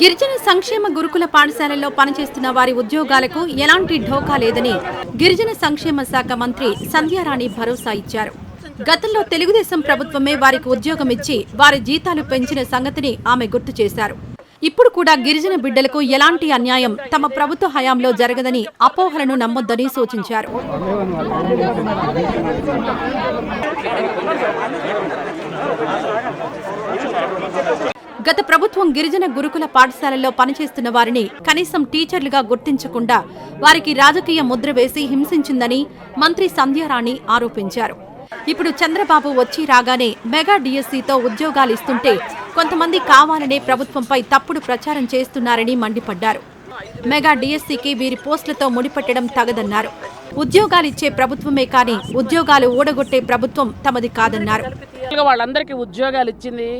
గిరిజన సంక్షేమ గురుకుల పాఠశాలల్లో పనిచేస్తున్న వారి ఉద్యోగాలకు ఎలాంటి ఢోకా లేదని గిరిజన సంక్షేమ శాఖ మంత్రి సంధ్యారాణి భరోసా ఇచ్చారు. గతంలో తెలుగుదేశం ప్రభుత్వమే వారికి ఉద్యోగం ఇచ్చి వారి జీతాలు పెంచిన సంగతిని ఆమె గుర్తు చేశారు. ఇప్పుడు కూడా గిరిజన బిడ్డలకు ఎలాంటి అన్యాయం తమ ప్రభుత్వ హయాంలో జరగదని అపోహలను నమ్మొద్దని సూచించారు. గత ప్రభుత్వం గిరిజన గురుకుల పాఠశాలల్లో పనిచేస్తున్న వారిని కనీసం టీచర్లుగా గుర్తించకుండా వారికి రాజకీయ ముద్ర వేసి హింసించిందని మంత్రి సంధ్యారాణి ఆరోపించారు. ఇప్పుడు చంద్రబాబు వచ్చి రాగానే మెగా డిఎస్సితో ఉద్యోగాలు ఇస్తుంటే కొంతమంది కావాలనే ప్రభుత్వంపై తప్పుడు ప్రచారం చేస్తున్నారని మండిపడ్డారు. మెగా డిఎస్సీకి వీరి పోస్టులతో ముడిపెట్టడం తగదన్నారు. ఉద్యోగాలిచ్చే ప్రభుత్వమే కానీ ఉద్యోగాలు ఊడగొట్టే ప్రభుత్వం తమది కాదన్నారు. వాళ్ళందరికీ ఉద్యోగాలు ఇచ్చింది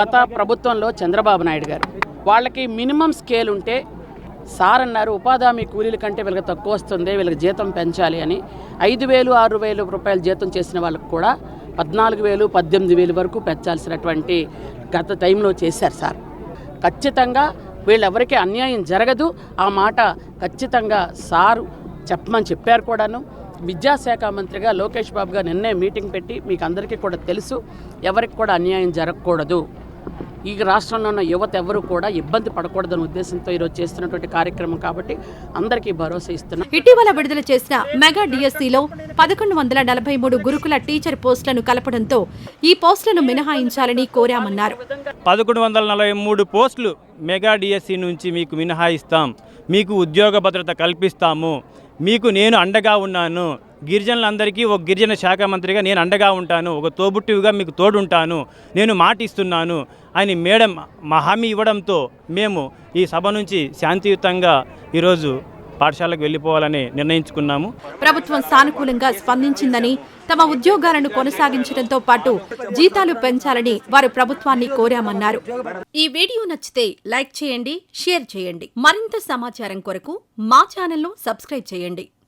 గత ప్రభుత్వంలో చంద్రబాబు నాయుడు గారు. వాళ్ళకి మినిమం స్కేల్ ఉంటే సార్ అన్నారు ఉపాధి హామీ కూలీల కంటే వీళ్ళకి తక్కువ వస్తుంది వీళ్ళకి జీతం పెంచాలి అని ఐదు వేలు ఆరు వేలు రూపాయలు జీతం చేసిన వాళ్ళకు కూడా పద్నాలుగు వేలు పద్దెనిమిది వేలు వరకు పెంచాల్సినటువంటి గత టైంలో చేశారు సార్. ఖచ్చితంగా వీళ్ళెవరికి అన్యాయం జరగదు. ఆ మాట ఖచ్చితంగా సారు చెప్పమని చెప్పారు కూడాను. విద్యాశాఖ మంత్రిగా లోకేష్ బాబు గారు నిన్నే మీటింగ్ పెట్టి మీకు అందరికీ కూడా తెలుసు ఎవరికి కూడా అన్యాయం జరగకూడదు. ఈ రాష్ట్రంలో ఉన్న యువత ఎవరు కూడా ఇబ్బంది పడకూడదనే ఉద్దేశంతో ఈరోజు చేస్తున్నటువంటి కార్యక్రమం కాబట్టి అందరికీ భరోసా ఇస్తున్నాం. ఇటీవల విడుదల చేసిన మెగా డిఎస్సీలో పదకొండు వందల నలభై మూడు గురుకుల టీచర్ పోస్టులను కలపడంతో ఈ పోస్టులను మినహాయించాలని కోరామన్నారు. పదకొండు వందల నలభై మూడు పోస్టులు మెగా డిఎస్సి నుంచి మీకు మినహాయిస్తాం మీకు ఉద్యోగ భద్రత కల్పిస్తాము మీకు నేను అండగా ఉన్నాను. గిరిజనులందరికీ ఒక గిరిజన శాఖ మంత్రిగా నేను అండగా ఉంటాను. ఒక తోబుట్టివిగా మీకు తోడుంటాను. నేను మాట ఇస్తున్నాను అని మేడం మా హామీ ఇవ్వడంతో మేము ఈ సభ నుంచి శాంతియుతంగా ఈరోజు పాఠశాలకు వెళ్ళిపోవాలని నిర్ణయించుకున్నాము. ప్రభుత్వం సానుకూలంగా స్పందించిందని తమ ఉద్యోగాలను కొనసాగించడంతో పాటు జీతాలు పెంచాలని వారు ప్రభుత్వాన్ని కోరామన్నారు. ఈ వీడియో నచ్చితే లైక్ చేయండి షేర్ చేయండి. మరింత సమాచారం కొరకు మా ఛానల్ను సబ్స్క్రైబ్ చేయండి.